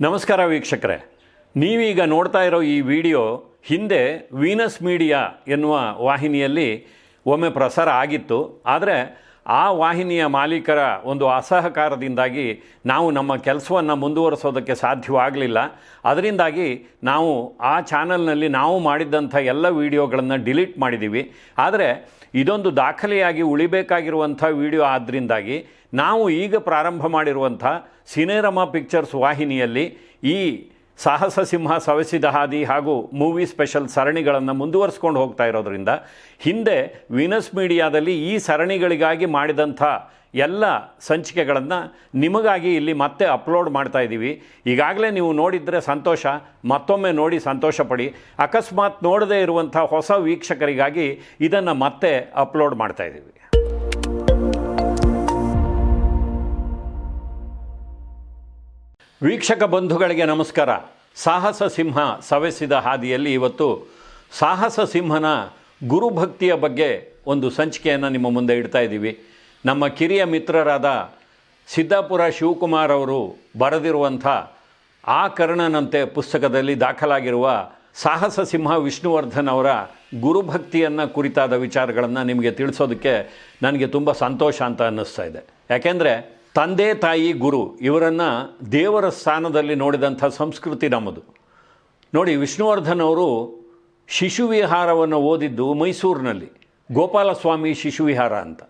ನಮಸ್ಕಾರ ವೀಕ್ಷಕರೇ. ನೀವೀಗ ನೋಡ್ತಾ ಇರೋ ಈ ವಿಡಿಯೋ ಹಿಂದೆ ವೀನಸ್ ಮೀಡಿಯಾ ಎನ್ನುವ ವಾಹಿನಿಯಲ್ಲಿ ಒಮ್ಮೆ ಪ್ರಸಾರ ಆಗಿತ್ತು. ಆದರೆ ಆ ವಾಹಿನಿಯ ಮಾಲೀಕರ ಒಂದು ಅಸಹಕಾರದಿಂದಾಗಿ ನಾವು ನಮ್ಮ ಕೆಲಸವನ್ನು ಮುಂದುವರಿಸೋದಕ್ಕೆ ಸಾಧ್ಯವಾಗಲಿಲ್ಲ. ಅದರಿಂದಾಗಿ ನಾವು ಆ ಚಾನಲ್ನಲ್ಲಿ ನಾವು ಮಾಡಿದ್ದಂಥ ಎಲ್ಲ ವಿಡಿಯೋಗಳನ್ನು ಡಿಲೀಟ್ ಮಾಡಿದ್ದೀವಿ ಆದರೆ ಇದೊಂದು ದಾಖಲೆಯಾಗಿ ಉಳಿಬೇಕಾಗಿರುವಂಥ ವಿಡಿಯೋ ಆದ್ದರಿಂದಾಗಿ ನಾವು ಈಗ ಪ್ರಾರಂಭ ಮಾಡಿರುವಂಥ ಸಿನೇರಮಾ ಪಿಕ್ಚರ್ಸ್ ವಾಹಿನಿಯಲ್ಲಿ ಈ ಸಾಹಸ ಸಿಂಹ ಸವೆಸಿದ ಹಾದಿ ಹಾಗೂ ಮೂವಿ ಸ್ಪೆಷಲ್ ಸರಣಿಗಳನ್ನು ಮುಂದುವರಿಸ್ಕೊಂಡು ಹೋಗ್ತಾ ಇರೋದ್ರಿಂದ ಹಿಂದೆ ವೀನಸ್ ಮೀಡಿಯಾದಲ್ಲಿ ಈ ಸರಣಿಗಳಿಗಾಗಿ ಮಾಡಿದಂಥ ಎಲ್ಲ ಸಂಚಿಕೆಗಳನ್ನು ನಿಮಗಾಗಿ ಇಲ್ಲಿ ಮತ್ತೆ ಅಪ್ಲೋಡ್ ಮಾಡ್ತಾ ಇದ್ದೀವಿ. ಈಗಾಗಲೇ ನೀವು ನೋಡಿದರೆ ಸಂತೋಷ, ಮತ್ತೊಮ್ಮೆ ನೋಡಿ ಸಂತೋಷ ಪಡಿ ಅಕಸ್ಮಾತ್ ನೋಡದೇ ಇರುವಂಥ ಹೊಸ ವೀಕ್ಷಕರಿಗಾಗಿ ಇದನ್ನು ಮತ್ತೆ ಅಪ್ಲೋಡ್ ಮಾಡ್ತಾ ಇದ್ದೀವಿ. ವೀಕ್ಷಕ ಬಂಧುಗಳಿಗೆ ನಮಸ್ಕಾರ. ಸಾಹಸ ಸಿಂಹ ಸವೆಸಿದ ಹಾದಿಯಲ್ಲಿ ಇವತ್ತು ಸಾಹಸ ಸಿಂಹನ ಗುರುಭಕ್ತಿಯ ಬಗ್ಗೆ ಒಂದು ಸಂಚಿಕೆಯನ್ನು ನಿಮ್ಮ ಮುಂದೆ ಇಡ್ತಾ ಇದ್ದೀವಿ. ನಮ್ಮ ಕಿರಿಯ ಮಿತ್ರರಾದ ಸಿದ್ದಾಪುರ ಶಿವಕುಮಾರ್ ಅವರು ಬರೆದಿರುವಂಥ ಆ ಕರ್ಣನಂತೆ ಪುಸ್ತಕದಲ್ಲಿ ದಾಖಲಾಗಿರುವ ಸಾಹಸ ಸಿಂಹ ವಿಷ್ಣುವರ್ಧನ್ ಅವರ ಗುರುಭಕ್ತಿಯನ್ನು ಕುರಿತಾದ ವಿಚಾರಗಳನ್ನು ನಿಮಗೆ ತಿಳಿಸೋದಕ್ಕೆ ನನಗೆ ತುಂಬ ಸಂತೋಷ ಅಂತ ಅನ್ನಿಸ್ತಾ ಇದೆ. ಯಾಕೆಂದರೆ ತಂದೆ, ತಾಯಿ, ಗುರು, ಇವರನ್ನು ದೇವರ ಸ್ಥಾನದಲ್ಲಿ ನೋಡಿದಂಥ ಸಂಸ್ಕೃತಿ ನಮ್ಮದು. ನೋಡಿ, ವಿಷ್ಣುವರ್ಧನ್ ಅವರು ಶಿಶುವಿಹಾರವನ್ನು ಓದಿದ್ದು ಮೈಸೂರಿನಲ್ಲಿ, ಗೋಪಾಲಸ್ವಾಮಿ ಶಿಶುವಿಹಾರ ಅಂತ.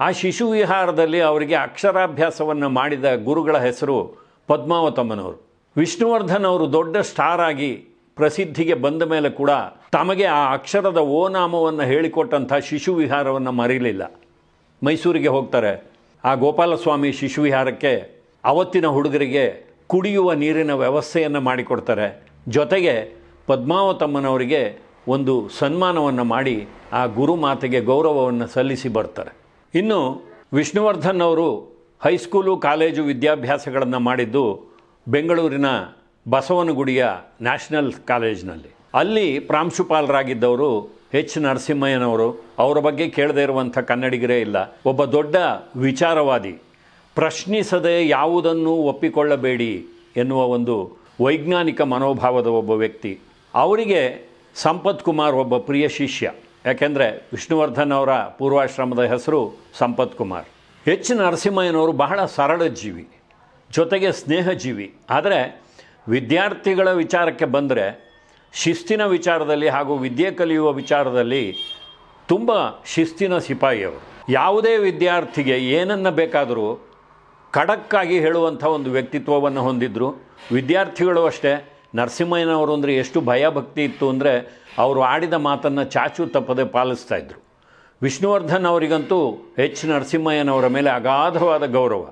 ಆ ಶಿಶುವಿಹಾರದಲ್ಲಿ ಅವರಿಗೆ ಅಕ್ಷರಾಭ್ಯಾಸವನ್ನು ಮಾಡಿದ ಗುರುಗಳ ಹೆಸರು ಪದ್ಮಾವತಮ್ಮನವರು. ವಿಷ್ಣುವರ್ಧನ್ ಅವರು ದೊಡ್ಡ ಸ್ಟಾರ್ ಆಗಿ ಪ್ರಸಿದ್ಧಿಗೆ ಬಂದ ಮೇಲೆ ಕೂಡ ತಮಗೆ ಆ ಅಕ್ಷರದ ಓ ನಾಮವನ್ನು ಹೇಳಿಕೊಟ್ಟಂಥ ಶಿಶುವಿಹಾರವನ್ನು ಮರೀಲಿಲ್ಲ. ಮೈಸೂರಿಗೆ ಹೋಗ್ತಾರೆ. ಆ ಗೋಪಾಲಸ್ವಾಮಿ ಶಿಶುವಿಹಾರಕ್ಕೆ ಅವತ್ತಿನ ಹುಡುಗರಿಗೆ ಕುಡಿಯುವ ನೀರಿನ ವ್ಯವಸ್ಥೆಯನ್ನು ಮಾಡಿಕೊಡ್ತಾರೆ. ಜೊತೆಗೆ ಪದ್ಮಾವತಮ್ಮನವರಿಗೆ ಒಂದು ಸನ್ಮಾನವನ್ನು ಮಾಡಿ ಆ ಗುರುಮಾತೆಗೆ ಗೌರವವನ್ನು ಸಲ್ಲಿಸಿ ಬರ್ತಾರೆ. ಇನ್ನು ವಿಷ್ಣುವರ್ಧನ್ ಅವರು ಹೈಸ್ಕೂಲು, ಕಾಲೇಜು ವಿದ್ಯಾಭ್ಯಾಸಗಳನ್ನು ಮಾಡಿದ್ದು ಬೆಂಗಳೂರಿನ ಬಸವನಗುಡಿಯ ನ್ಯಾಷನಲ್ ಕಾಲೇಜಿನಲ್ಲಿ. ಅಲ್ಲಿ ಪ್ರಾಂಶುಪಾಲರಾಗಿದ್ದವರು ಎಚ್ ನರಸಿಂಹಯ್ಯನವರು ಅವರ ಬಗ್ಗೆ ಕೇಳದೇ ಇರುವಂಥ ಕನ್ನಡಿಗರೇ ಇಲ್ಲ. ಒಬ್ಬ ದೊಡ್ಡ ವಿಚಾರವಾದಿ. ಪ್ರಶ್ನಿಸದೆ ಯಾವುದನ್ನು ಒಪ್ಪಿಕೊಳ್ಳಬೇಡಿ ಎನ್ನುವ ಒಂದು ವೈಜ್ಞಾನಿಕ ಮನೋಭಾವದ ಒಬ್ಬ ವ್ಯಕ್ತಿ. ಅವರಿಗೆ ಸಂಪತ್ ಕುಮಾರ್ ಒಬ್ಬ ಪ್ರಿಯ ಶಿಷ್ಯ. ಯಾಕೆಂದರೆ ವಿಷ್ಣುವರ್ಧನ್ ಅವರ ಪೂರ್ವಾಶ್ರಮದ ಹೆಸರು ಸಂಪತ್ ಕುಮಾರ್. ಎಚ್ ನರಸಿಂಹಯ್ಯನವರು ಬಹಳ ಸರಳ ಜೀವಿ ಜೊತೆಗೆ ಸ್ನೇಹಜೀವಿ. ಆದರೆ ವಿದ್ಯಾರ್ಥಿಗಳ ವಿಚಾರಕ್ಕೆ ಬಂದರೆ ಶಿಸ್ತಿನ ವಿಚಾರದಲ್ಲಿ ಹಾಗೂ ವಿದ್ಯೆ ಕಲಿಯುವ ವಿಚಾರದಲ್ಲಿ ತುಂಬ ಶಿಸ್ತಿನ ಸಿಪಾಯಿಯವರು. ಯಾವುದೇ ವಿದ್ಯಾರ್ಥಿಗೆ ಏನನ್ನು ಬೇಕಾದರೂ ಖಡಕ್ಕಾಗಿ ಹೇಳುವಂಥ ಒಂದು ವ್ಯಕ್ತಿತ್ವವನ್ನು ಹೊಂದಿದ್ದರು ವಿದ್ಯಾರ್ಥಿಗಳು ಅಷ್ಟೇ, ನರಸಿಂಹಯ್ಯನವರು ಅಂದರೆ ಎಷ್ಟು ಭಯಭಕ್ತಿ ಇತ್ತು ಅಂದರೆ ಅವರು ಆಡಿದ ಮಾತನ್ನು ಚಾಚು ತಪ್ಪದೆ ಪಾಲಿಸ್ತಾ ಇದ್ದರು ವಿಷ್ಣುವರ್ಧನ್ ಅವರಿಗಂತೂ ಎಚ್ ನರಸಿಂಹಯ್ಯನವರ ಮೇಲೆ ಅಗಾಧವಾದ ಗೌರವ.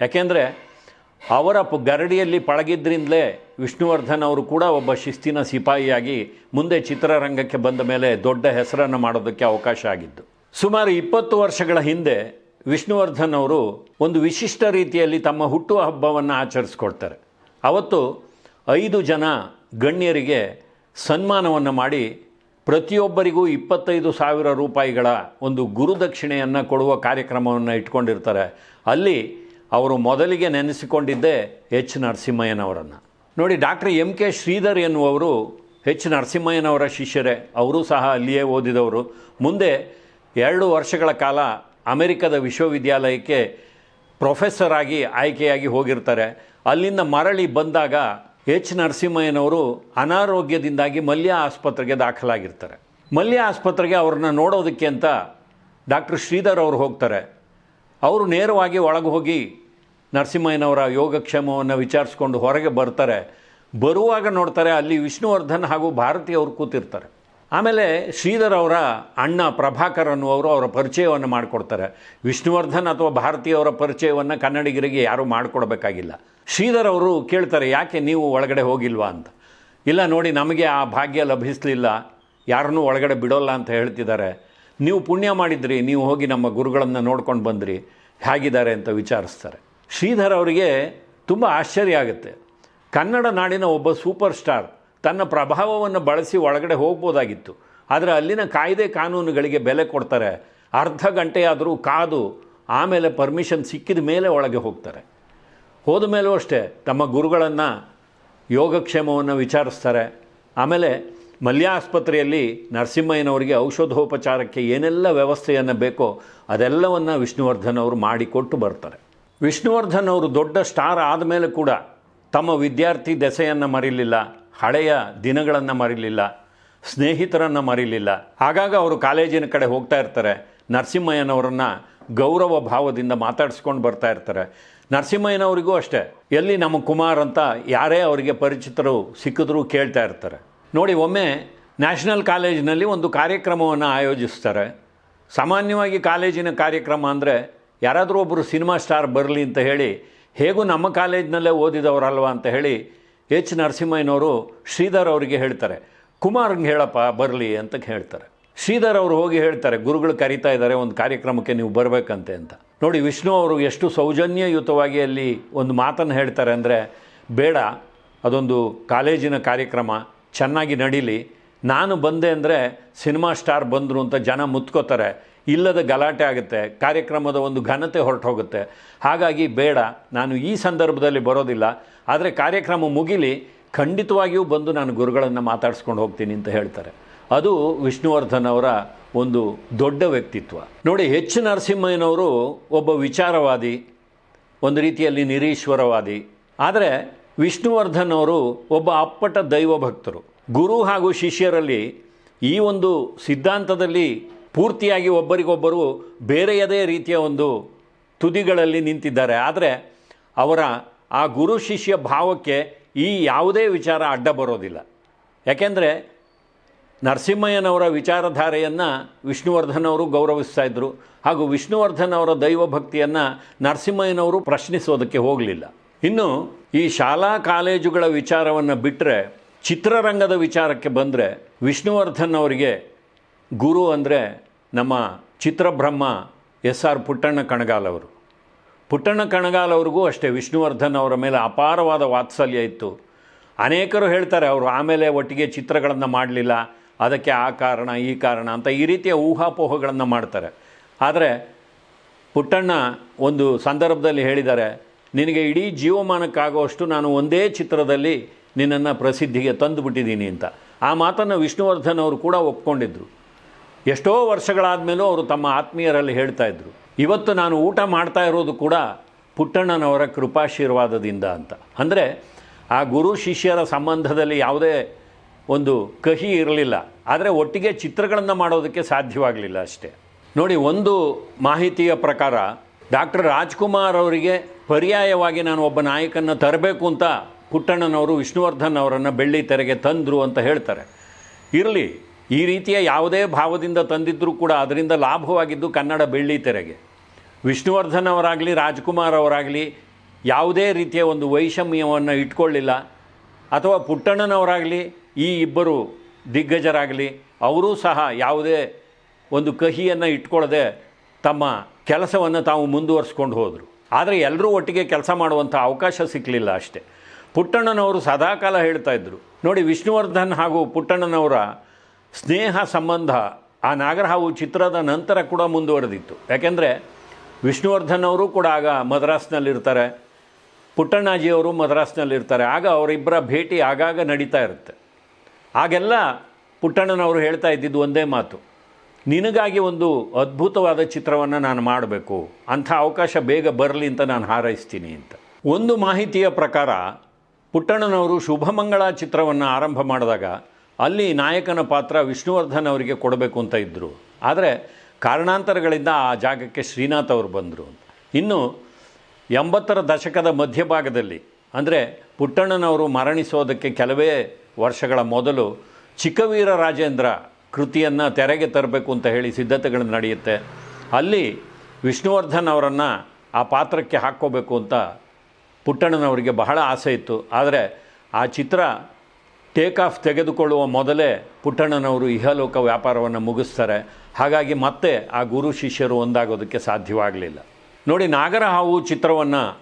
ಯಾಕೆಂದರೆ ಅವರ ಗರಡಿಯಲ್ಲಿ ಪಳಗಿದ್ರಿಂದಲೇ ವಿಷ್ಣುವರ್ಧನ್ ಅವರು ಕೂಡ ಒಬ್ಬ ಶಿಸ್ತಿನ ಸಿಪಾಯಿಯಾಗಿ ಮುಂದೆ ಚಿತ್ರರಂಗಕ್ಕೆ ಬಂದ ಮೇಲೆ ದೊಡ್ಡ ಹೆಸರನ್ನು ಮಾಡೋದಕ್ಕೆ ಅವಕಾಶ ಆಗಿದ್ದು. ಸುಮಾರು ಇಪ್ಪತ್ತು ವರ್ಷಗಳ ಹಿಂದೆ ವಿಷ್ಣುವರ್ಧನ್ ಅವರು ಒಂದು ವಿಶಿಷ್ಟ ರೀತಿಯಲ್ಲಿ ತಮ್ಮ ಹುಟ್ಟುಹಬ್ಬವನ್ನು ಆಚರಿಸ್ಕೊಳ್ತಾರೆ ಅವತ್ತು ಐದು ಜನ ಗಣ್ಯರಿಗೆ ಸನ್ಮಾನವನ್ನು ಮಾಡಿ ಪ್ರತಿಯೊಬ್ಬರಿಗೂ ಇಪ್ಪತ್ತೈದು ಸಾವಿರ ರೂಪಾಯಿಗಳ ಒಂದು ಗುರುದಕ್ಷಿಣೆಯನ್ನು ಕೊಡುವ ಕಾರ್ಯಕ್ರಮವನ್ನು ಇಟ್ಕೊಂಡಿರ್ತಾರೆ. ಅಲ್ಲಿ ಅವರು ಮೊದಲಿಗೆ ನೆನೆಸಿಕೊಂಡಿದ್ದೇ ಎಚ್ ನರಸಿಂಹಯ್ಯನವರನ್ನು. ನೋಡಿ, ಡಾಕ್ಟರ್ ಎಂ ಕೆ ಶ್ರೀಧರ್ ಎನ್ನುವರು ಎಚ್ ನರಸಿಂಹಯ್ಯನವರ ಶಿಷ್ಯರೇ. ಅವರೂ ಸಹ ಅಲ್ಲಿಯೇ ಓದಿದವರು. ಮುಂದೆ ಎರಡು ವರ್ಷಗಳ ಕಾಲ ಅಮೆರಿಕದ ವಿಶ್ವವಿದ್ಯಾಲಯಕ್ಕೆ ಪ್ರೊಫೆಸರ್ ಆಗಿ ಆಯ್ಕೆಯಾಗಿ ಹೋಗಿರ್ತಾರೆ. ಅಲ್ಲಿಂದ ಮರಳಿ ಬಂದಾಗ ಎಚ್ ನರಸಿಂಹಯ್ಯನವರು ಅನಾರೋಗ್ಯದಿಂದಾಗಿ ಮಲ್ಯ ಆಸ್ಪತ್ರೆಗೆ ದಾಖಲಾಗಿರ್ತಾರೆ. ಮಲ್ಯ ಆಸ್ಪತ್ರೆಗೆ ಅವ್ರನ್ನ ನೋಡೋದಕ್ಕೆ ಅಂತ ಡಾಕ್ಟರ್ ಶ್ರೀಧರ್ ಅವರು ಹೋಗ್ತಾರೆ. ಅವರು ನೇರವಾಗಿ ಒಳಗೆ ಹೋಗಿ ನರಸಿಂಹಯ್ಯನವರ ಯೋಗಕ್ಷೇಮವನ್ನು ವಿಚಾರಿಸ್ಕೊಂಡು ಹೊರಗೆ ಬರ್ತಾರೆ. ಬರುವಾಗ ನೋಡ್ತಾರೆ ಅಲ್ಲಿ ವಿಷ್ಣುವರ್ಧನ್ ಹಾಗೂ ಭಾರತಿ ಕೂತಿರ್ತಾರೆ. ಆಮೇಲೆ ಶ್ರೀಧರ್ ಅವರ ಅಣ್ಣ ಪ್ರಭಾಕರ್ ಅನ್ನುವರು ಅವರ ಪರಿಚಯವನ್ನು ಮಾಡಿಕೊಡ್ತಾರೆ. ವಿಷ್ಣುವರ್ಧನ್ ಅಥವಾ ಭಾರತೀಯವರ ಪರಿಚಯವನ್ನು ಕನ್ನಡಿಗರಿಗೆ ಯಾರೂ ಮಾಡಿಕೊಡ್ಬೇಕಾಗಿಲ್ಲ. ಶ್ರೀಧರ್ ಅವರು ಕೇಳ್ತಾರೆ, ಯಾಕೆ ನೀವು ಒಳಗಡೆ ಹೋಗಿಲ್ವಾ? ಅಂತ. ಇಲ್ಲ ನೋಡಿ, ನಮಗೆ ಆ ಭಾಗ್ಯ ಲಭಿಸಲಿಲ್ಲ. ಯಾರನ್ನೂ ಒಳಗಡೆ ಬಿಡೋಲ್ಲ ಅಂತ ಹೇಳ್ತಿದ್ದಾರೆ. ನೀವು ಪುಣ್ಯ ಮಾಡಿದ್ರಿ, ನೀವು ಹೋಗಿ ನಮ್ಮ ಗುರುಗಳನ್ನು ನೋಡ್ಕೊಂಡು ಬಂದ್ರಿ. ಹೇಗಿದ್ದಾರೆ? ಅಂತ ವಿಚಾರಿಸ್ತಾರೆ. ಶ್ರೀಧರ್ ಅವರಿಗೆ ತುಂಬ ಆಶ್ಚರ್ಯ ಆಗುತ್ತೆ. ಕನ್ನಡ ನಾಡಿನ ಒಬ್ಬ ಸೂಪರ್ ಸ್ಟಾರ್ ತನ್ನ ಪ್ರಭಾವವನ್ನು ಬಳಸಿ ಒಳಗಡೆ ಹೋಗ್ಬೋದಾಗಿತ್ತು. ಆದರೆ ಅಲ್ಲಿನ ಕಾಯ್ದೆ ಕಾನೂನುಗಳಿಗೆ ಬೆಲೆ ಕೊಡ್ತಾರೆ. ಅರ್ಧ ಗಂಟೆಯಾದರೂ ಕಾದು ಆಮೇಲೆ ಪರ್ಮಿಷನ್ ಸಿಕ್ಕಿದ ಮೇಲೆ ಒಳಗೆ ಹೋಗ್ತಾರೆ. ಹೋದ ಮೇಲೂ ಅಷ್ಟೇ ತಮ್ಮ ಗುರುಗಳನ್ನು ಯೋಗಕ್ಷೇಮವನ್ನು ವಿಚಾರಿಸ್ತಾರೆ. ಆಮೇಲೆ ಮಲ್ಯ ಆಸ್ಪತ್ರೆಯಲ್ಲಿ ನರಸಿಂಹಯ್ಯನವರಿಗೆ ಔಷಧೋಪಚಾರಕ್ಕೆ ಏನೆಲ್ಲ ವ್ಯವಸ್ಥೆಯನ್ನು ಬೇಕೋ ಅದೆಲ್ಲವನ್ನು ವಿಷ್ಣುವರ್ಧನ್ ಅವರು ಮಾಡಿಕೊಟ್ಟು ಬರ್ತಾರೆ. ವಿಷ್ಣುವರ್ಧನ್ ಅವರು ದೊಡ್ಡ ಸ್ಟಾರ್ ಆದಮೇಲೆ ಕೂಡ ತಮ್ಮ ವಿದ್ಯಾರ್ಥಿ ದೆಸೆಯನ್ನು ಮರಿಲಿಲ್ಲ, ಹಳೆಯ ದಿನಗಳನ್ನು ಮರಿಲಿಲ್ಲ, ಸ್ನೇಹಿತರನ್ನು ಮರಿಲಿಲ್ಲ. ಆಗಾಗ ಅವರು ಕಾಲೇಜಿನ ಕಡೆ ಹೋಗ್ತಾ ಇರ್ತಾರೆ. ನರಸಿಂಹಯ್ಯನವರನ್ನು ಗೌರವ ಭಾವದಿಂದ ಮಾತಾಡಿಸ್ಕೊಂಡು ಬರ್ತಾ ಇರ್ತಾರೆ. ನರಸಿಂಹಯ್ಯನವರಿಗೂ ಅಷ್ಟೇ. ಎಲ್ಲಿ ನಮ್ಮ ಕುಮಾರ್ ಅಂತ ಯಾರೇ ಅವರಿಗೆ ಪರಿಚಿತರು ಸಿಕ್ಕಿದ್ರೂ ಕೇಳ್ತಾ ಇರ್ತಾರೆ. ನೋಡಿ, ಒಮ್ಮೆ ನ್ಯಾಷನಲ್ ಕಾಲೇಜಿನಲ್ಲಿ ಒಂದು ಕಾರ್ಯಕ್ರಮವನ್ನು ಆಯೋಜಿಸ್ತಾರೆ. ಸಾಮಾನ್ಯವಾಗಿ ಕಾಲೇಜಿನ ಕಾರ್ಯಕ್ರಮ ಅಂದರೆ ಯಾರಾದರೂ ಒಬ್ಬರು ಸಿನಿಮಾ ಸ್ಟಾರ್ ಬರಲಿ ಅಂತ ಹೇಳಿ, ಹೇಗೂ ನಮ್ಮ ಕಾಲೇಜಿನಲ್ಲೇ ಓದಿದವರಲ್ವ ಅಂತ ಹೇಳಿ ಎಚ್ ನರಸಿಂಹಯ್ಯನವರು ಶ್ರೀಧರ್ ಅವರಿಗೆ ಹೇಳ್ತಾರೆ. ಕುಮಾರ್ಗೆ ಹೇಳಪ್ಪ, ಬರಲಿ ಅಂತ ಹೇಳ್ತಾರೆ. ಶ್ರೀಧರ್ ಅವರು ಹೋಗಿ ಹೇಳ್ತಾರೆ, ಗುರುಗಳು ಕರೀತಾ ಇದ್ದಾರೆ, ಒಂದು ಕಾರ್ಯಕ್ರಮಕ್ಕೆ ನೀವು ಬರಬೇಕಂತೆ ಅಂತ. ನೋಡಿ, ವಿಷ್ಣು ಅವರು ಎಷ್ಟು ಸೌಜನ್ಯಯುತವಾಗಿ ಅಲ್ಲಿ ಒಂದು ಮಾತನ್ನು ಹೇಳ್ತಾರೆ ಅಂದರೆ, ಬೇಡ, ಅದೊಂದು ಕಾಲೇಜಿನ ಕಾರ್ಯಕ್ರಮ, ಚೆನ್ನಾಗಿ ನಡೀಲಿ. ನಾನು ಬಂದೆ ಅಂದರೆ ಸಿನಿಮಾ ಸ್ಟಾರ್ ಬಂದರು ಅಂತ ಜನ ಮುತ್ಕೋತಾರೆ. ಇಲ್ಲದ ಗಲಾಟೆ ಆಗುತ್ತೆ, ಕಾರ್ಯಕ್ರಮದ ಒಂದು ಘನತೆ ಹೊರಟು ಹೋಗುತ್ತೆ ಹಾಗಾಗಿ ಬೇಡ, ನಾನು ಈ ಸಂದರ್ಭದಲ್ಲಿ ಬರೋದಿಲ್ಲ. ಆದರೆ ಕಾರ್ಯಕ್ರಮ ಮುಗಿಲಿ, ಖಂಡಿತವಾಗಿಯೂ ಬಂದು ನಾನು ಗುರುಗಳನ್ನು ಮಾತಾಡಿಸ್ಕೊಂಡು ಹೋಗ್ತೀನಿ ಅಂತ ಹೇಳ್ತಾರೆ. ಅದು ವಿಷ್ಣುವರ್ಧನ್ ಅವರ ಒಂದು ದೊಡ್ಡ ವ್ಯಕ್ತಿತ್ವ. ನೋಡಿ ಎಚ್ ನರಸಿಂಹಯ್ಯನವರು ಒಬ್ಬ ವಿಚಾರವಾದಿ, ಒಂದು ರೀತಿಯಲ್ಲಿ ನಿರೀಶ್ವರವಾದಿ. ಆದರೆ ವಿಷ್ಣುವರ್ಧನ್ ಅವರು ಒಬ್ಬ ಅಪ್ಪಟ ದೈವ ಭಕ್ತರು ಗುರು ಹಾಗೂ ಶಿಷ್ಯರಲ್ಲಿ ಈ ಒಂದು ಸಿದ್ಧಾಂತದಲ್ಲಿ ಪೂರ್ತಿಯಾಗಿ ಒಬ್ಬರಿಗೊಬ್ಬರು ಬೇರೆಯದೇ ರೀತಿಯ ಒಂದು ತುದಿಗಳಲ್ಲಿ ನಿಂತಿದ್ದಾರೆ. ಆದರೆ ಅವರ ಆ ಗುರು ಶಿಷ್ಯ ಭಾವಕ್ಕೆ ಈ ಯಾವುದೇ ವಿಚಾರ ಅಡ್ಡ ಬರೋದಿಲ್ಲ. ಯಾಕೆಂದರೆ ನರಸಿಂಹಯ್ಯನವರ ವಿಚಾರಧಾರೆಯನ್ನು ವಿಷ್ಣುವರ್ಧನ್ ಅವರು ಗೌರವಿಸ್ತಾ ಇದ್ದರು ಹಾಗೂ ವಿಷ್ಣುವರ್ಧನ್ ಅವರ ದೈವ ಭಕ್ತಿಯನ್ನು ನರಸಿಂಹಯ್ಯನವರು ಪ್ರಶ್ನಿಸೋದಕ್ಕೆ ಹೋಗಲಿಲ್ಲ. ಇನ್ನು ಈ ಶಾಲಾ ಕಾಲೇಜುಗಳ ವಿಚಾರವನ್ನು ಬಿಟ್ಟರೆ ಚಿತ್ರರಂಗದ ವಿಚಾರಕ್ಕೆ ಬಂದರೆ ವಿಷ್ಣುವರ್ಧನ್ ಅವರಿಗೆ ಗುರು ಅಂದರೆ ನಮ್ಮ ಚಿತ್ರಬ್ರಹ್ಮ ಎಸ್ ಆರ್ ಪುಟ್ಟಣ್ಣ ಕಣಗಾಲ್ ಅವರು. ಪುಟ್ಟಣ್ಣ ಕಣಗಾಲ್ ಅವ್ರಿಗೂ ಅಷ್ಟೇ, ವಿಷ್ಣುವರ್ಧನ್ ಅವರ ಮೇಲೆ ಅಪಾರವಾದ ವಾತ್ಸಲ್ಯ ಇತ್ತು. ಅನೇಕರು ಹೇಳ್ತಾರೆ, ಅವರು ಆಮೇಲೆ ಒಟ್ಟಿಗೆ ಚಿತ್ರಗಳನ್ನು ಮಾಡಲಿಲ್ಲ, ಅದಕ್ಕೆ ಆ ಕಾರಣ, ಈ ಕಾರಣ ಅಂತ ಈ ರೀತಿಯ ಊಹಾಪೋಹಗಳನ್ನು ಮಾಡ್ತಾರೆ. ಆದರೆ ಪುಟ್ಟಣ್ಣ ಒಂದು ಸಂದರ್ಭದಲ್ಲಿ ಹೇಳಿದ್ದಾರೆ, ನಿನಗೆ ಇಡೀ ಜೀವಮಾನಕ್ಕಾಗುವಷ್ಟು ನಾನು ಒಂದೇ ಚಿತ್ರದಲ್ಲಿ ನಿನ್ನನ್ನು ಪ್ರಸಿದ್ಧಿಗೆ ತಂದುಬಿಟ್ಟಿದ್ದೀನಿ ಅಂತ. ಆ ಮಾತನ್ನು ವಿಷ್ಣುವರ್ಧನ್ ಅವರು ಕೂಡ ಒಪ್ಕೊಂಡಿದ್ರು. ಎಷ್ಟೋ ವರ್ಷಗಳಾದಮೇಲೂ ಅವರು ತಮ್ಮ ಆತ್ಮೀಯರಲ್ಲಿ ಹೇಳ್ತಾ ಇದ್ದರು ಇವತ್ತು ನಾನು ಊಟ ಮಾಡ್ತಾ ಇರೋದು ಕೂಡ ಪುಟ್ಟಣ್ಣನವರ ಕೃಪಾಶೀರ್ವಾದದಿಂದ ಅಂತ. ಅಂದರೆ ಆ ಗುರು ಶಿಷ್ಯರ ಸಂಬಂಧದಲ್ಲಿ ಯಾವುದೇ ಒಂದು ಕಹಿ ಇರಲಿಲ್ಲ, ಆದರೆ ಒಟ್ಟಿಗೆ ಚಿತ್ರಗಳನ್ನು ಮಾಡೋದಕ್ಕೆ ಸಾಧ್ಯವಾಗಲಿಲ್ಲ ಅಷ್ಟೇ. ನೋಡಿ, ಒಂದು ಮಾಹಿತಿಯ ಪ್ರಕಾರ ಡಾಕ್ಟರ್ ರಾಜ್ಕುಮಾರ್ ಅವರಿಗೆ ಪರ್ಯಾಯವಾಗಿ ನಾನು ಒಬ್ಬ ನಾಯಕನ ತರಬೇಕು ಅಂತ ಪುಟ್ಟಣ್ಣನವರು ವಿಷ್ಣುವರ್ಧನ್ ಅವರನ್ನು ಬೆಳ್ಳಿ ತೆರೆಗೆ ತಂದರು ಅಂತ ಹೇಳ್ತಾರೆ. ಇರಲಿ ಈ ರೀತಿಯ ಯಾವುದೇ ಭಾವದಿಂದ ತಂದಿದ್ದರೂ ಕೂಡ ಅದರಿಂದ ಲಾಭವಾಗಿದ್ದು ಕನ್ನಡ ಬೆಳ್ಳಿ ತೆರೆಗೆ. ವಿಷ್ಣುವರ್ಧನ್ ಅವರಾಗಲಿ, ರಾಜ್ಕುಮಾರ್ ಅವರಾಗಲಿ ಯಾವುದೇ ರೀತಿಯ ಒಂದು ವೈಷಮ್ಯವನ್ನು ಇಟ್ಕೊಳ್ಳಿಲ್ಲ. ಅಥವಾ ಪುಟ್ಟಣ್ಣನವರಾಗಲಿ ಈ ಇಬ್ಬರು ದಿಗ್ಗಜರಾಗಲಿ, ಅವರೂ ಸಹ ಯಾವುದೇ ಒಂದು ಕಹಿಯನ್ನು ಇಟ್ಕೊಳ್ಳದೆ ತಮ್ಮ ಕೆಲಸವನ್ನು ತಾವು ಮುಂದುವರಿಸ್ಕೊಂಡು ಹೋದರು. ಆದರೆ ಎಲ್ಲರೂ ಒಟ್ಟಿಗೆ ಕೆಲಸ ಮಾಡುವಂಥ ಅವಕಾಶ ಸಿಕ್ಕಲಿಲ್ಲ ಅಷ್ಟೇ. ಪುಟ್ಟಣ್ಣನವರು ಸದಾಕಾಲ ಹೇಳ್ತಾ ಇದ್ದರು ನೋಡಿ, ವಿಷ್ಣುವರ್ಧನ್ ಹಾಗೂ ಪುಟ್ಟಣ್ಣನವರ ಸ್ನೇಹ ಸಂಬಂಧ, ಆ ನಾಗರಹಾವು ಚಿತ್ರದ ನಂತರ ಕೂಡ ಮುಂದುವರೆದಿತ್ತು. ಯಾಕೆಂದರೆ ವಿಷ್ಣುವರ್ಧನ್ ಅವರು ಕೂಡ ಆಗ ಮದ್ರಾಸ್ನಲ್ಲಿರ್ತಾರೆ, ಪುಟ್ಟಣ್ಣಾಜಿಯವರು ಮದ್ರಾಸ್ನಲ್ಲಿರ್ತಾರೆ, ಆಗ ಅವರಿಬ್ಬರ ಭೇಟಿ ಆಗಾಗ ನಡೀತಾ ಇರುತ್ತೆ. ಆಗೆಲ್ಲ ಪುಟ್ಟಣ್ಣನವರು ಹೇಳ್ತಾ ಇದ್ದಿದ್ದು ಒಂದೇ ಮಾತು, ನಿನಗಾಗಿ ಒಂದು ಅದ್ಭುತವಾದ ಚಿತ್ರವನ್ನು ನಾನು ಮಾಡಬೇಕು, ಅಂಥ ಅವಕಾಶ ಬೇಗ ಬರಲಿ ಅಂತ ನಾನು ಹಾರೈಸ್ತೀನಿ ಅಂತ. ಒಂದು ಮಾಹಿತಿಯ ಪ್ರಕಾರ ಪುಟ್ಟಣ್ಣನವರು ಶುಭಮಂಗಳ ಚಿತ್ರವನ್ನು ಆರಂಭ ಮಾಡಿದಾಗ ಅಲ್ಲಿ ನಾಯಕನ ಪಾತ್ರ ವಿಷ್ಣುವರ್ಧನ್ ಅವರಿಗೆ ಕೊಡಬೇಕು ಅಂತ ಇದ್ದರು ಆದರೆ ಕಾರಣಾಂತರಗಳಿಂದ ಆ ಜಾಗಕ್ಕೆ ಶ್ರೀನಾಥ್ ಅವರು ಬಂದರು ಇನ್ನು ಎಂಬತ್ತರ ದಶಕದ ಮಧ್ಯಭಾಗದಲ್ಲಿ, ಅಂದರೆ ಪುಟ್ಟಣ್ಣನವರು ಮರಣಿಸೋದಕ್ಕೆ ಕೆಲವೇ ವರ್ಷಗಳ ಮೊದಲು ಚಿಕ್ಕವೀರ ರಾಜೇಂದ್ರ ಕೃತಿಯನ್ನು ತೆರೆಗೆ ತರಬೇಕು ಅಂತ ಹೇಳಿ ಸಿದ್ಧತೆಗಳು ನಡೆಯುತ್ತೆ. ಅಲ್ಲಿ ವಿಷ್ಣುವರ್ಧನ್ ಅವರನ್ನು ಆ ಪಾತ್ರಕ್ಕೆ ಹಾಕ್ಕೋಬೇಕು ಅಂತ ಪುಟ್ಟಣ್ಣನವರಿಗೆ ಬಹಳ ಆಸೆ ಇತ್ತು. ಆದರೆ ಆ ಚಿತ್ರ ಟೇಕ್ ಆಫ್ ತೆಗೆದುಕೊಳ್ಳುವ ಮೊದಲೇ ಪುಟ್ಟಣ್ಣನವರು ಇಹಲೋಕ ವ್ಯಾಪಾರವನ್ನು ಮುಗಿಸ್ತಾರೆ. ಹಾಗಾಗಿ ಮತ್ತೆ ಆ ಗುರು ಶಿಷ್ಯರು ಒಂದಾಗೋದಕ್ಕೆ ಸಾಧ್ಯವಾಗಲಿಲ್ಲ. ನೋಡಿ, ನಾಗರಹಾವು ಚಿತ್ರವನ್ನು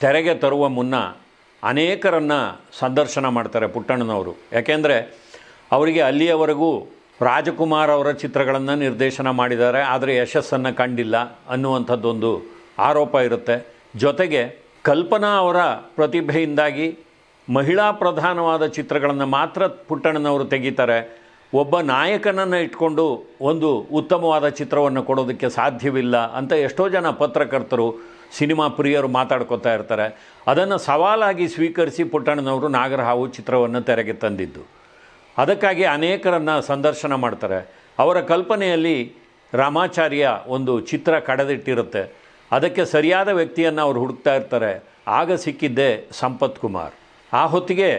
ತೆರೆಗೆ ತರುವ ಮುನ್ನ ಅನೇಕರನ್ನು ಸಂದರ್ಶನ ಮಾಡ್ತಾರೆ ಪುಟ್ಟಣ್ಣನವರು. ಯಾಕೆಂದರೆ, ಅವರಿಗೆ ಅಲ್ಲಿಯವರೆಗೂ ರಾಜಕುಮಾರ್ ಅವರ ಚಿತ್ರಗಳನ್ನು ನಿರ್ದೇಶನ ಮಾಡಿದ್ದಾರೆ. ಆದರೆ ಯಶಸ್ಸನ್ನು ಕಂಡಿಲ್ಲ ಅನ್ನುವಂಥದ್ದೊಂದು ಆರೋಪ ಇರುತ್ತೆ. ಜೊತೆಗೆ ಕಲ್ಪನಾ ಅವರ ಪ್ರತಿಭೆಯಿಂದಾಗಿ ಮಹಿಳಾ ಪ್ರಧಾನವಾದ ಚಿತ್ರಗಳನ್ನು ಮಾತ್ರ ಪುಟ್ಟಣ್ಣನವರು ತೆಗಿತಾರೆ. ಒಬ್ಬ ನಾಯಕನನ್ನು ಇಟ್ಕೊಂಡು ಒಂದು ಉತ್ತಮವಾದ ಚಿತ್ರವನ್ನು ಕೊಡೋದಕ್ಕೆ ಸಾಧ್ಯವಿಲ್ಲ ಅಂತ ಎಷ್ಟೋ ಜನ ಪತ್ರಕರ್ತರು, ಸಿನಿಮಾ ಪ್ರಿಯರು ಮಾತಾಡ್ಕೊತಾ ಇರ್ತಾರೆ. ಅದನ್ನು ಸವಾಲಾಗಿ ಸ್ವೀಕರಿಸಿ ಪುಟ್ಟಣ್ಣನವರು ನಾಗರಹಾವು ಚಿತ್ರವನ್ನು ತೆರೆಗೆ ತಂದಿದ್ದು. ಅದಕ್ಕಾಗಿ ಅನೇಕರನ್ನು ಸಂದರ್ಶನ ಮಾಡ್ತಾರೆ. ಅವರ ಕಲ್ಪನೆಯಲ್ಲಿ ರಾಮಾಚಾರ್ಯ ಒಂದು ಚಿತ್ರ ಕಡೆದಿಟ್ಟಿರುತ್ತೆ. ಅದಕ್ಕೆ ಸರಿಯಾದ ವ್ಯಕ್ತಿಯನ್ನು ಅವರು ಹುಡುಕ್ತಾ ಇರ್ತಾರೆ. ಆಗ ಸಿಕ್ಕಿದ್ದೇ ಸಂಪತ್ ಕುಮಾರ್. ಆ ಹೊತ್ತಿಗೆ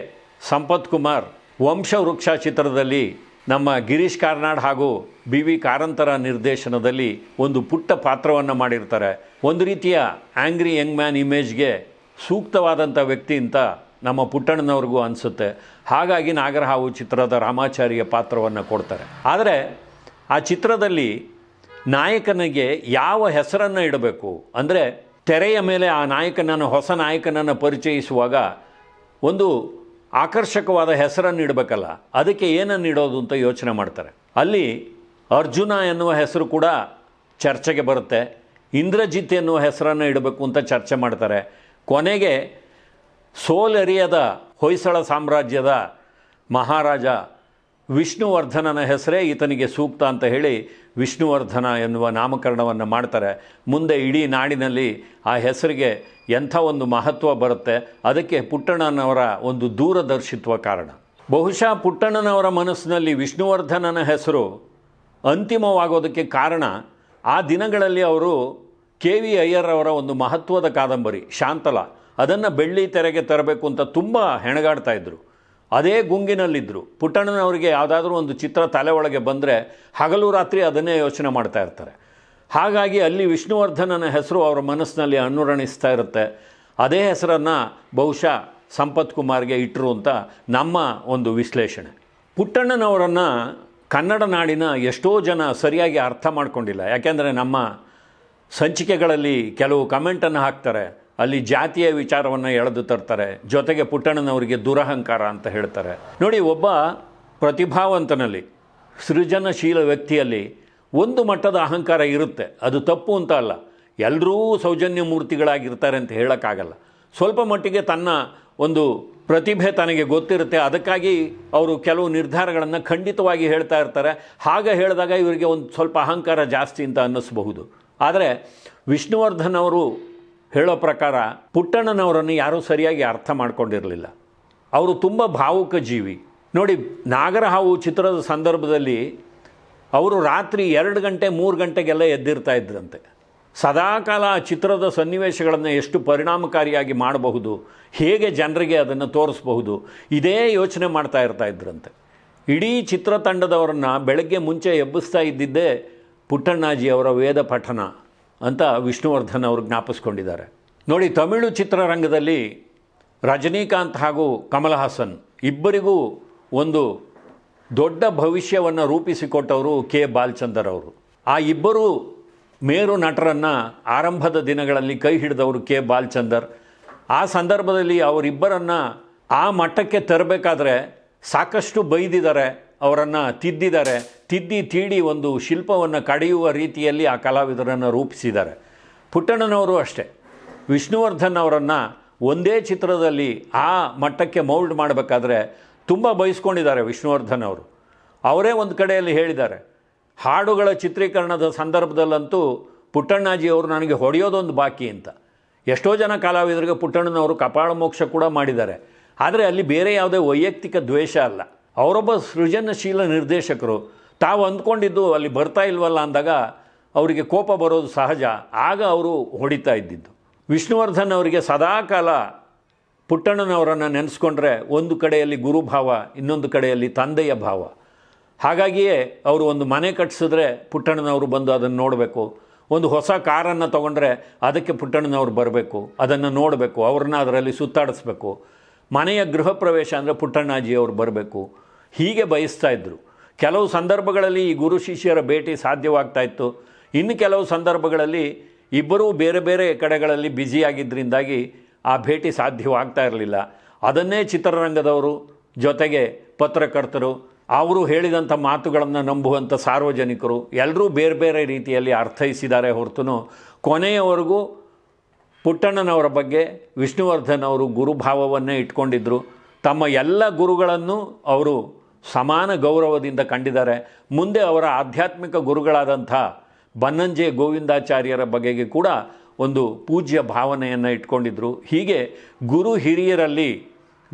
ಸಂಪತ್ ಕುಮಾರ್ ವಂಶವೃಕ್ಷ ಚಿತ್ರದಲ್ಲಿ ನಮ್ಮ ಗಿರೀಶ್ ಕಾರ್ನಾಡ್ ಹಾಗೂ ಬಿ ವಿ ಕಾರಂತರ ನಿರ್ದೇಶನದಲ್ಲಿ ಒಂದು ಪುಟ್ಟ ಪಾತ್ರವನ್ನು ಮಾಡಿರ್ತಾರೆ. ಒಂದು ರೀತಿಯ ಆ್ಯಂಗ್ರಿ ಯಂಗ್ ಮ್ಯಾನ್ ಇಮೇಜ್ಗೆ ಸೂಕ್ತವಾದಂಥ ವ್ಯಕ್ತಿ ಅಂತ ನಮ್ಮ ಪುಟ್ಟಣ್ಣನವ್ರಿಗೂ ಅನಿಸುತ್ತೆ. ಹಾಗಾಗಿ ನಾಗರಹಾವು ಚಿತ್ರದ ರಾಮಾಚಾರ್ಯ ಪಾತ್ರವನ್ನು ಕೊಡ್ತಾರೆ. ಆದರೆ ಆ ಚಿತ್ರದಲ್ಲಿ ನಾಯಕನಿಗೆ ಯಾವ ಹೆಸರನ್ನು ಇಡಬೇಕು? ಅಂದರೆ ತೆರೆಯ ಮೇಲೆ ಆ ನಾಯಕನನ್ನು, ಹೊಸ ನಾಯಕನನ್ನು ಪರಿಚಯಿಸುವಾಗ ಒಂದು ಆಕರ್ಷಕವಾದ ಹೆಸರನ್ನು ಇಡಬೇಕಲ್ಲ, ಅದಕ್ಕೆ ಏನನ್ನು ಇಡೋದು ಅಂತ ಯೋಚನೆ ಮಾಡ್ತಾರೆ. ಅಲ್ಲಿ ಅರ್ಜುನ ಎನ್ನುವ ಹೆಸರು ಕೂಡ ಚರ್ಚೆಗೆ ಬರುತ್ತೆ, ಇಂದ್ರಜಿತ್ ಎನ್ನುವ ಹೆಸರನ್ನು ಇಡಬೇಕು ಅಂತ ಚರ್ಚೆ ಮಾಡ್ತಾರೆ. ಕೊನೆಗೆ ಸೋಲೆರಿಯದ ಹೊಯ್ಸಳ ಸಾಮ್ರಾಜ್ಯದ ಮಹಾರಾಜ ವಿಷ್ಣುವರ್ಧನನ ಹೆಸರೇ ಈತನಿಗೆ ಸೂಕ್ತ ಅಂತ ಹೇಳಿ ವಿಷ್ಣುವರ್ಧನ ಎನ್ನುವ ನಾಮಕರಣವನ್ನು ಮಾಡ್ತಾರೆ. ಮುಂದೆ ಇಡೀ ನಾಡಿನಲ್ಲಿ ಆ ಹೆಸರಿಗೆ ಎಂಥ ಒಂದು ಮಹತ್ವ ಬರುತ್ತೆ, ಅದಕ್ಕೆ ಪುಟ್ಟಣ್ಣನವರ ಒಂದು ದೂರದರ್ಶಿತ್ವ ಕಾರಣ. ಬಹುಶಃ ಪುಟ್ಟಣ್ಣನವರ ಮನಸ್ಸಿನಲ್ಲಿ ವಿಷ್ಣುವರ್ಧನನ ಹೆಸರು ಅಂತಿಮವಾಗೋದಕ್ಕೆ ಕಾರಣ ಆ ದಿನಗಳಲ್ಲಿ ಅವರು ಕೆ ವಿ ಅಯ್ಯರ್ ಅವರ ಒಂದು ಮಹತ್ವದ ಕಾದಂಬರಿ, ಶಾಂತಲ, ಅದನ್ನು ಬೆಳ್ಳಿ ತೆರೆಗೆ ತರಬೇಕು ಅಂತ ತುಂಬ ಹೆಣಗಾಡ್ತಾ ಇದ್ದರು ಅದೇ ಗುಂಗಿನಲ್ಲಿದ್ದರು ಪುಟ್ಟಣ್ಣನವರಿಗೆ ಯಾವುದಾದ್ರೂ ಒಂದು ಚಿತ್ರ ತಲೆ ಒಳಗೆ ಬಂದರೆ ಹಗಲು ರಾತ್ರಿ ಅದನ್ನೇ ಯೋಚನೆ ಮಾಡ್ತಾ ಇರ್ತಾರೆ. ಹಾಗಾಗಿ ಅಲ್ಲಿ ವಿಷ್ಣುವರ್ಧನನ ಹೆಸರು ಅವರ ಮನಸ್ಸಿನಲ್ಲಿ ಅನುರಣಿಸ್ತಾ ಇರುತ್ತೆ. ಅದೇ ಹೆಸರನ್ನು ಬಹುಶಃ ಸಂಪತ್ ಕುಮಾರ್ಗೆ ಇಟ್ಟರು ಅಂತ ನಮ್ಮ ಒಂದು ವಿಶ್ಲೇಷಣೆ. ಪುಟ್ಟಣ್ಣನವರನ್ನು ಕನ್ನಡ ನಾಡಿನ ಎಷ್ಟೋ ಜನ ಸರಿಯಾಗಿ ಅರ್ಥ ಮಾಡ್ಕೊಂಡಿಲ್ಲ. ಯಾಕೆಂದರೆ ನಮ್ಮ ಸಂಚಿಕೆಗಳಲ್ಲಿ ಕೆಲವು ಕಮೆಂಟನ್ನು ಹಾಕ್ತಾರೆ. ಅಲ್ಲಿ ಜಾತಿಯ ವಿಚಾರವನ್ನು ಎಳೆದು ತರ್ತಾರೆ. ಜೊತೆಗೆ ಪುಟ್ಟಣ್ಣನವರಿಗೆ ದುರಹಂಕಾರ ಅಂತ ಹೇಳ್ತಾರೆ. ನೋಡಿ, ಒಬ್ಬ ಪ್ರತಿಭಾವಂತನಲ್ಲಿ, ಸೃಜನಶೀಲ ವ್ಯಕ್ತಿಯಲ್ಲಿ ಒಂದು ಮಟ್ಟದ ಅಹಂಕಾರ ಇರುತ್ತೆ. ಅದು ತಪ್ಪು ಅಂತ ಅಲ್ಲ. ಎಲ್ಲರೂ ಸೌಜನ್ಯ ಮೂರ್ತಿಗಳಾಗಿರ್ತಾರೆ ಅಂತ ಹೇಳೋಕ್ಕಾಗಲ್ಲ. ಸ್ವಲ್ಪ ಮಟ್ಟಿಗೆ ತನ್ನ ಒಂದು ಪ್ರತಿಭೆ ತನಗೆ ಗೊತ್ತಿರುತ್ತೆ. ಅದಕ್ಕಾಗಿ ಅವರು ಕೆಲವು ನಿರ್ಧಾರಗಳನ್ನು ಖಂಡಿತವಾಗಿ ಹೇಳ್ತಾ ಇರ್ತಾರೆ. ಹಾಗೆ ಹೇಳಿದಾಗ ಇವರಿಗೆ ಒಂದು ಸ್ವಲ್ಪ ಅಹಂಕಾರ ಜಾಸ್ತಿ ಅಂತ ಅನ್ನಿಸ್ಬಹುದು. ಆದರೆ ವಿಷ್ಣುವರ್ಧನ್ ಅವರು ಹೇಳೋ ಪ್ರಕಾರ ಪುಟ್ಟಣ್ಣನವರನ್ನು ಯಾರೂ ಸರಿಯಾಗಿ ಅರ್ಥ ಮಾಡ್ಕೊಂಡಿರಲಿಲ್ಲ. ಅವರು ತುಂಬ ಭಾವುಕ ಜೀವಿ. ನೋಡಿ, ನಾಗರಹಾವು ಚಿತ್ರದ ಸಂದರ್ಭದಲ್ಲಿ ಅವರು ರಾತ್ರಿ ಎರಡು ಗಂಟೆ, ಮೂರು ಗಂಟೆಗೆಲ್ಲ ಎದ್ದಿರ್ತಾ ಇದ್ರಂತೆ. ಸದಾಕಾಲ ಆ ಚಿತ್ರದ ಸನ್ನಿವೇಶಗಳನ್ನು ಎಷ್ಟು ಪರಿಣಾಮಕಾರಿಯಾಗಿ ಮಾಡಬಹುದು, ಹೇಗೆ ಜನರಿಗೆ ಅದನ್ನು ತೋರಿಸಬಹುದು, ಇದೇ ಯೋಚನೆ ಮಾಡ್ತಾ ಇರ್ತಾ ಇದ್ರಂತೆ. ಇಡೀ ಚಿತ್ರತಂಡದವರನ್ನು ಬೆಳಗ್ಗೆ ಮುಂಚೆ ಎಬ್ಬಿಸ್ತಾ ಇದ್ದಿದ್ದೇ ಪುಟ್ಟಣ್ಣಾಜಿ ಅವರ ವೇದ ಪಠನ ಅಂತ ವಿಷ್ಣುವರ್ಧನ್ ಅವರು ಜ್ಞಾಪಿಸ್ಕೊಂಡಿದ್ದಾರೆ. ನೋಡಿ, ತಮಿಳು ಚಿತ್ರರಂಗದಲ್ಲಿ ರಜನಿಕಾಂತ್ ಹಾಗೂ ಕಮಲ್ ಹಾಸನ್ ಇಬ್ಬರಿಗೂ ಒಂದು ದೊಡ್ಡ ಭವಿಷ್ಯವನ್ನು ರೂಪಿಸಿಕೊಟ್ಟವರು ಕೆ. ಬಾಲ್ಚಂದರ್ ಅವರು. ಆ ಇಬ್ಬರು ಮೇರು ನಟರನ್ನು ಆರಂಭದ ದಿನಗಳಲ್ಲಿ ಕೈ ಹಿಡಿದವರು ಕೆ. ಬಾಲ್ಚಂದರ್. ಆ ಸಂದರ್ಭದಲ್ಲಿ ಅವರಿಬ್ಬರನ್ನು ಆ ಮಟ್ಟಕ್ಕೆ ತರಬೇಕಾದ್ರೆ ಸಾಕಷ್ಟು ಬೈದಿದ್ದಾರೆ. ಅವರನ್ನು ತಿದ್ದಿದ್ದಾರೆ. ತಿದ್ದಿ ತೀಡಿ ಒಂದು ಶಿಲ್ಪವನ್ನು ಕಡೆಯುವ ರೀತಿಯಲ್ಲಿ ಆ ಕಲಾವಿದರನ್ನು ರೂಪಿಸಿದ್ದಾರೆ. ಪುಟ್ಟಣ್ಣನವರು ಅಷ್ಟೇ. ವಿಷ್ಣುವರ್ಧನ್ ಅವರನ್ನು ಒಂದೇ ಚಿತ್ರದಲ್ಲಿ ಆ ಮಟ್ಟಕ್ಕೆ ಮೌಲ್ಡ್ ಮಾಡಬೇಕಾದ್ರೆ ತುಂಬ ಬಯಸ್ಕೊಂಡಿದ್ದಾರೆ ವಿಷ್ಣುವರ್ಧನ್ ಅವರು. ಅವರೇ ಒಂದು ಕಡೆಯಲ್ಲಿ ಹೇಳಿದ್ದಾರೆ. ಹಾಡುಗಳ ಚಿತ್ರೀಕರಣದ ಸಂದರ್ಭದಲ್ಲಂತೂ ಪುಟ್ಟಣ್ಣಾಜಿ ಅವರು ನನಗೆ ಹೊಡೆಯೋದೊಂದು ಬಾಕಿ ಅಂತ. ಎಷ್ಟೋ ಜನ ಕಲಾವಿದರಿಗೆ ಪುಟ್ಟಣ್ಣನವರು ಕಪಾಳ ಮೋಕ್ಷ ಕೂಡ ಮಾಡಿದ್ದಾರೆ. ಆದರೆ ಅಲ್ಲಿ ಬೇರೆ ಯಾವುದೇ ವೈಯಕ್ತಿಕ ದ್ವೇಷ ಅಲ್ಲ. ಅವರೊಬ್ಬ ಸೃಜನಶೀಲ ನಿರ್ದೇಶಕರು. ತಾವು ಅಂದ್ಕೊಂಡಿದ್ದು ಅಲ್ಲಿ ಬರ್ತಾ ಇಲ್ವಲ್ಲ ಅಂದಾಗ ಅವರಿಗೆ ಕೋಪ ಬರೋದು ಸಹಜ. ಆಗ ಅವರು ಹೊಡಿತಾ ಇದ್ದಿದ್ದು. ವಿಷ್ಣುವರ್ಧನ್ ಅವರಿಗೆ ಸದಾಕಾಲ ಪುಟ್ಟಣ್ಣನವರನ್ನು ನೆನೆಸ್ಕೊಂಡ್ರೆ ಒಂದು ಕಡೆಯಲ್ಲಿ ಗುರುಭಾವ, ಇನ್ನೊಂದು ಕಡೆಯಲ್ಲಿ ತಂದೆಯ ಭಾವ. ಹಾಗಾಗಿಯೇ ಅವರು ಒಂದು ಮನೆ ಕಟ್ಟಿಸಿದ್ರೆ ಪುಟ್ಟಣ್ಣನವರು ಬಂದು ಅದನ್ನು ನೋಡಬೇಕು. ಒಂದು ಹೊಸ ಕಾರನ್ನು ತೊಗೊಂಡ್ರೆ ಅದಕ್ಕೆ ಪುಟ್ಟಣ್ಣನವರು ಬರಬೇಕು. ಅದನ್ನು ನೋಡಬೇಕು. ಅವ್ರನ್ನ ಅದರಲ್ಲಿ ಸುತ್ತಾಡಿಸ್ಬೇಕು. ಮನೆಯ ಗೃಹ ಪ್ರವೇಶ ಅಂದರೆ ಪುಟ್ಟಣ್ಣಾಜಿಯವರು ಬರಬೇಕು. ಹೀಗೆ ಬಯಸ್ತಾ ಇದ್ದರು ಕೆಲವು ಸಂದರ್ಭಗಳಲ್ಲಿ ಈ ಗುರು ಶಿಷ್ಯರ ಭೇಟಿ ಸಾಧ್ಯವಾಗ್ತಾ ಇತ್ತು. ಇನ್ನು ಕೆಲವು ಸಂದರ್ಭಗಳಲ್ಲಿ ಇಬ್ಬರೂ ಬೇರೆ ಬೇರೆ ಕಡೆಗಳಲ್ಲಿ ಬ್ಯುಸಿಯಾಗಿದ್ದರಿಂದಾಗಿ ಆ ಭೇಟಿ ಸಾಧ್ಯವಾಗ್ತಾ ಇರಲಿಲ್ಲ. ಅದನ್ನೇ ಚಿತ್ರರಂಗದವರು ಜೊತೆಗೆ ಪತ್ರಕರ್ತರು, ಅವರು ಹೇಳಿದಂಥ ಮಾತುಗಳನ್ನು ನಂಬುವಂಥ ಸಾರ್ವಜನಿಕರು ಎಲ್ಲರೂ ಬೇರೆ ಬೇರೆ ರೀತಿಯಲ್ಲಿ ಅರ್ಥೈಸಿದ್ದಾರೆ ಹೊರತು ಕೊನೆಯವರೆಗೂ ಪುಟ್ಟಣ್ಣನವರ ಬಗ್ಗೆ ವಿಷ್ಣುವರ್ಧನ್ ಅವರು ಗುರುಭಾವವನ್ನೇ ಇಟ್ಕೊಂಡಿದ್ದರು ತಮ್ಮ ಎಲ್ಲ ಗುರುಗಳನ್ನು ಅವರು ಸಮಾನ ಗೌರವದಿಂದ ಕಂಡಿದ್ದಾರೆ. ಮುಂದೆ ಅವರ ಆಧ್ಯಾತ್ಮಿಕ ಗುರುಗಳಾದಂಥ ಬನ್ನಂಜೆ ಗೋವಿಂದಾಚಾರ್ಯರ ಬಗೆಗೆ ಕೂಡ ಒಂದು ಪೂಜ್ಯ ಭಾವನೆಯನ್ನು ಇಟ್ಕೊಂಡಿದ್ರು. ಹೀಗೆ ಗುರು ಹಿರಿಯರಲ್ಲಿ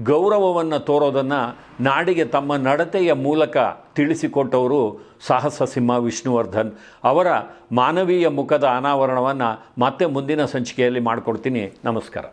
ಗೌರವವನ್ನು ತೋರೋದನ್ನು ನಾಡಿಗೆ ತಮ್ಮ ನಡತೆಯ ಮೂಲಕ ತಿಳಿಸಿಕೊಟ್ಟವರು ಸಾಹಸ ಸಿಂಹ ವಿಷ್ಣುವರ್ಧನ್. ಅವರ ಮಾನವೀಯ ಮುಖದ ಅನಾವರಣವನ್ನು ಮತ್ತೆ ಮುಂದಿನ ಸಂಚಿಕೆಯಲ್ಲಿ ಮಾಡಿಕೊಡ್ತೀನಿ. ನಮಸ್ಕಾರ.